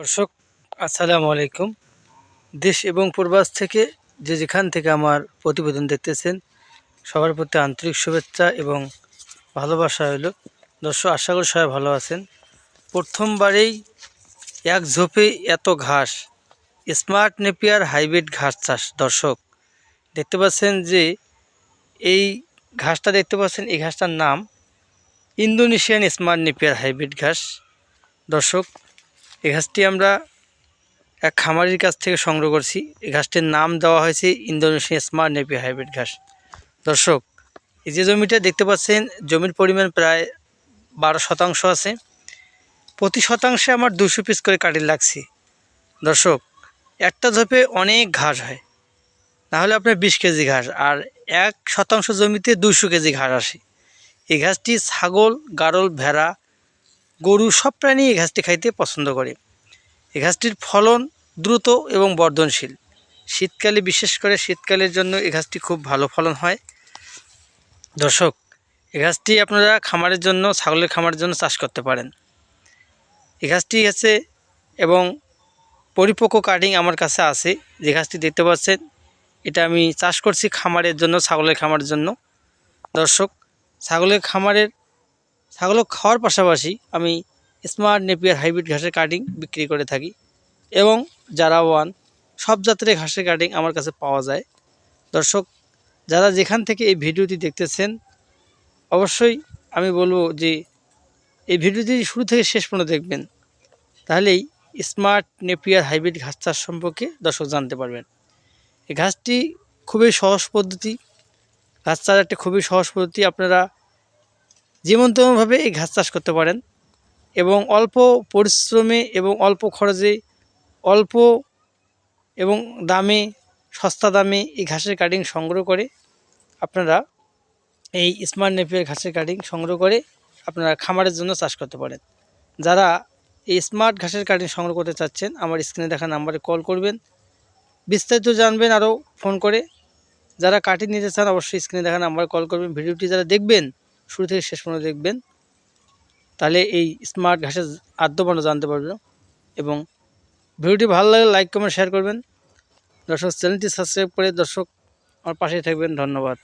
দর্শক, আসসালামু আলাইকুম। দেশ এবং প্রবাস থেকে যে যেখান থেকে আমার প্রতিবেদন দেখতেছেন, সবার প্রতি আন্তরিক শুভেচ্ছা এবং ভালোবাসা হলো দর্শক, আশা করি সবাই ভালো আছেন। প্রথমবারেই এক ঝোপে এত ঘাস, স্মার্ট নেপিয়ার হাইব্রিড ঘাস চাষ। দর্শক, দেখতে পাচ্ছেন যে এই ঘাসটা দেখতে পাচ্ছেন, এই ঘাসটার নাম ইন্দোনেশিয়ান স্মার্ট নেপিয়ার হাইব্রিড ঘাস। দর্শক এই ঘাসটি আমরা এক খামারির কাছ থেকে সংগ্রহ করছি। এই ঘাসটির নাম দেওয়া হয়েছে ইন্দোনেশিয়ান স্মার্ট নেপি হাইব্রিড ঘাস। দর্শক, এই যে জমিটা দেখতে পাচ্ছেন, জমির পরিমাণ প্রায় বারো শতাংশ আছে। প্রতি শতাংশে আমার দুশো পিস করে কাটিল লাগছি। দর্শক, একটা ঝোপে অনেক ঘাস হয়। নাহলে আপনার বিশ কেজি ঘাস আর এক শতাংশ জমিতে দুশো কেজি ঘাস আসে। এই ঘাসটি ছাগল, গারল, ভেড়া গরু সব প্রাণী এই ঘাসটি খাইতে পছন্দ করে। এই ঘাসটির ফলন দ্রুত এবং বর্ধনশীল। শীতকালে, বিশেষ করে শীতকালের জন্য এই ঘাসটি খুব ভালো ফলন হয়। দর্শক এই ঘাসটি আপনারা খামারের জন্য, ছাগলের খামারের জন্য চাষ করতে পারেন। এই ঘাসটি আছে এবং পরিপক্ক কাটিং আমার কাছে আছে। যে ঘাসটি দেখতে পাচ্ছেন, এটা আমি চাষ করছি খামারের জন্য, ছাগলের খামারের জন্য। দর্শক, ছাগলের খামারের ছাগল খাওয়ার পাশাপাশি আমি স্মার্ট নেপিয়ার হাইব্রিড ঘাসের কাটিং বিক্রি করে থাকি এবং যারা ওয়ান, সব জাতের ঘাসের কাটিং আমার কাছে পাওয়া যায়। দর্শক, যারা যেখান থেকে এই ভিডিওটি দেখতেছেন, অবশ্যই আমি বলব যে এই ভিডিওটি শুরু থেকে শেষ পর্যন্ত দেখবেন। তাহলেই স্মার্ট নেপিয়ার হাইব্রিড ঘাস চাষ সম্পর্কে দর্শক জানতে পারবেন। এই ঘাসটি খুবই সহজ পদ্ধতি। ঘাস চাষ একটা খুবই সহজ পদ্ধতি। আপনারা যেমন তেমনভাবে এই ঘাস চাষ করতে পারেন এবং অল্প পরিশ্রমে এবং অল্প খরচে, অল্প এবং দামে, সস্তা দামে এই ঘাসের কাটিং সংগ্রহ করে আপনারা এই স্মার্ট নেপিয়ার ঘাসের কাটিং সংগ্রহ করে আপনারা খামারের জন্য চাষ করতে পারেন। যারা এই স্মার্ট ঘাসের কাটিং সংগ্রহ করতে চাচ্ছেন, আমার স্ক্রিনে দেখা নাম্বারে কল করবেন। বিস্তারিত জানবেন আরও ফোন করে। যারা কাটিং নিতে চান, অবশ্যই স্ক্রিনে দেখা নাম্বারে কল করবেন। ভিডিওটি যারা দেখবেন শুরু থেকে শেষ পর্যন্ত দেখবেন। তাহলে এই স্মার্ট ঘাসের আদ্যপণ্য জানতে পারবেন এবং ভিডিওটি ভালো লাগলে লাইক কমেন্ট শেয়ার করবেন। দর্শক চ্যানেলটি সাবস্ক্রাইব করে দর্শক আমার পাশে থাকবেন। ধন্যবাদ।